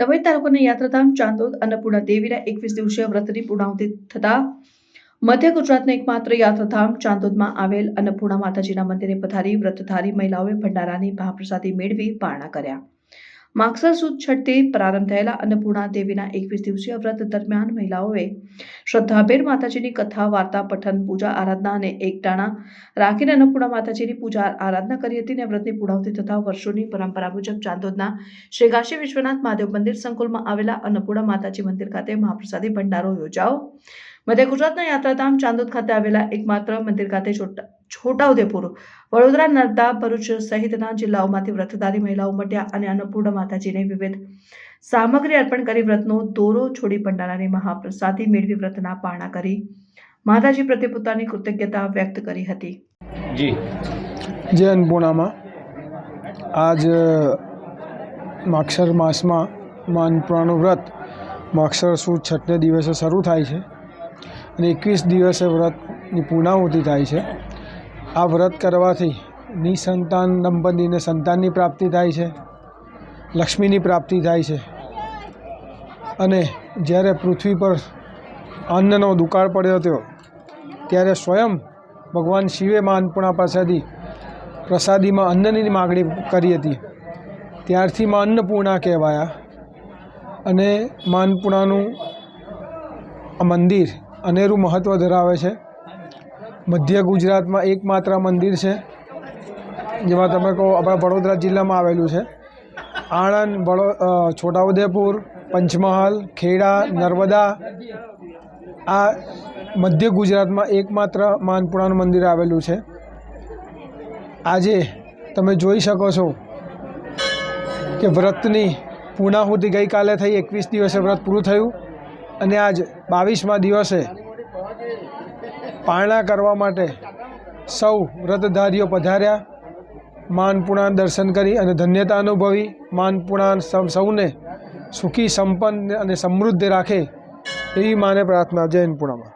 વાઘોઈ તાલુકાના યાત્રાધામ ચાંદોદ અન્નપૂર્ણા દેવીના એકવીસ દિવસીય વ્રતની પૂર્ણાહુતિ થતા મધ્ય ગુજરાતના એકમાત્ર યાત્રાધામ ચાંદોદમાં આવેલ અન્નપૂર્ણા માતાજીના મંદિરે પધારી વ્રતધારી મહિલાઓએ ભંડારાની મહાપ્રસાદી મેળવી પારણા કર્યા. માગસર સુદ છઠથી પ્રારંભ થયેલા અન્નપૂર્ણા દેવીના એકવીસ દિવસીય વ્રત દરમિયાન મહિલાઓએ શ્રદ્ધાભેર માતાજીની કથા, વાર્તા, પઠન, પૂજા, આરાધના અને એકટાણા રાખીને અન્નપૂર્ણા માતાજીની પૂજા આરાધના કરી હતી અને વ્રતની પૂર્ણાવતી તથા વર્ષોની પરંપરા મુજબ ચાંદોદના શ્રી કાશી વિશ્વનાથ મહાદેવ મંદિર સંકુલમાં આવેલા અન્નપૂર્ણા માતાજી મંદિર ખાતે મહાપ્રસાદી ભંડારો યોજાઓ મધ્ય ગુજરાતના યાત્રાધામ ચાંદોદ ખાતે આવેલા એકમાત્ર મંદિર ખાતે છોટા છોટાઉદેપુર વડોદરા નર્મદા ભરૂચ સહિતના જિલ્લાઓમાંથી વ્રતધારી મહિલાઓ મટ્યા અને અન્નપૂર્ણા માતાજીને વિવિધ સામગ્રી અર્પણ કરી વ્રતનો દોરો છોડી પંડાલાની મહાપ્રસાદી મેળવી વ્રતના પારણા કરી. માતાજી પ્રત્યે પોતાની કૃતજ્ઞતા વ્યક્ત કરી હતી. જી. જે અન્નપૂર્ણામાં. આજ માક્ષર માસમાં માનપુરાનું વ્રત માક્ષર સુદ છઠને દિવસે શરૂ થાય છે અને એકવીસ દિવસે વ્રતની પૂર્ણાહુતિ થાય છે. આ વ્રત કરવાથી નિસંતાન દંપતીને સંતાનની પ્રાપ્તિ થાય છે, લક્ષ્મીની પ્રાપ્તિ થાય છે. અને જ્યારે પૃથ્વી પર અન્નનો દુકાળ પડ્યો હતો, ત્યારે સ્વયં ભગવાન શિવે માનપુણા પાસેથી પ્રસાદીમાં અન્નની માગણી કરી હતી. ત્યારથી માં અન્નપૂર્ણા કહેવાયા અને મા આ મંદિર અનેરું મહત્ત્વ ધરાવે છે. મધ્ય ગુજરાતમાં એકમાત્ર મંદિર છે, જેમાં તમે કહો આપણા વડોદરા જિલ્લામાં આવેલું છે. આણંદ, વડો છોટાઉદેપુર, પંચમહાલ, ખેડા, નર્મદા, આ મધ્ય ગુજરાતમાં એકમાત્ર માનપુરાનું મંદિર આવેલું છે. આજે તમે જોઈ શકો છો કે વ્રતની પૂર્ણાહુતિ ગઈકાલે થઈ, એકવીસ દિવસે વ્રત પૂરું થયું અને આજ બાવીસમા દિવસે પારણા કરવા માટે સૌ વ્રતધારીઓ પધાર્યા. માનપુણા દર્શન કરી અને ધન્યતા અનુભવી. માનપુણા સૌને સુખી, સંપન્ન અને સમૃદ્ધ રાખે એવી માને પ્રાર્થના જૈન અન્નપૂર્ણામાં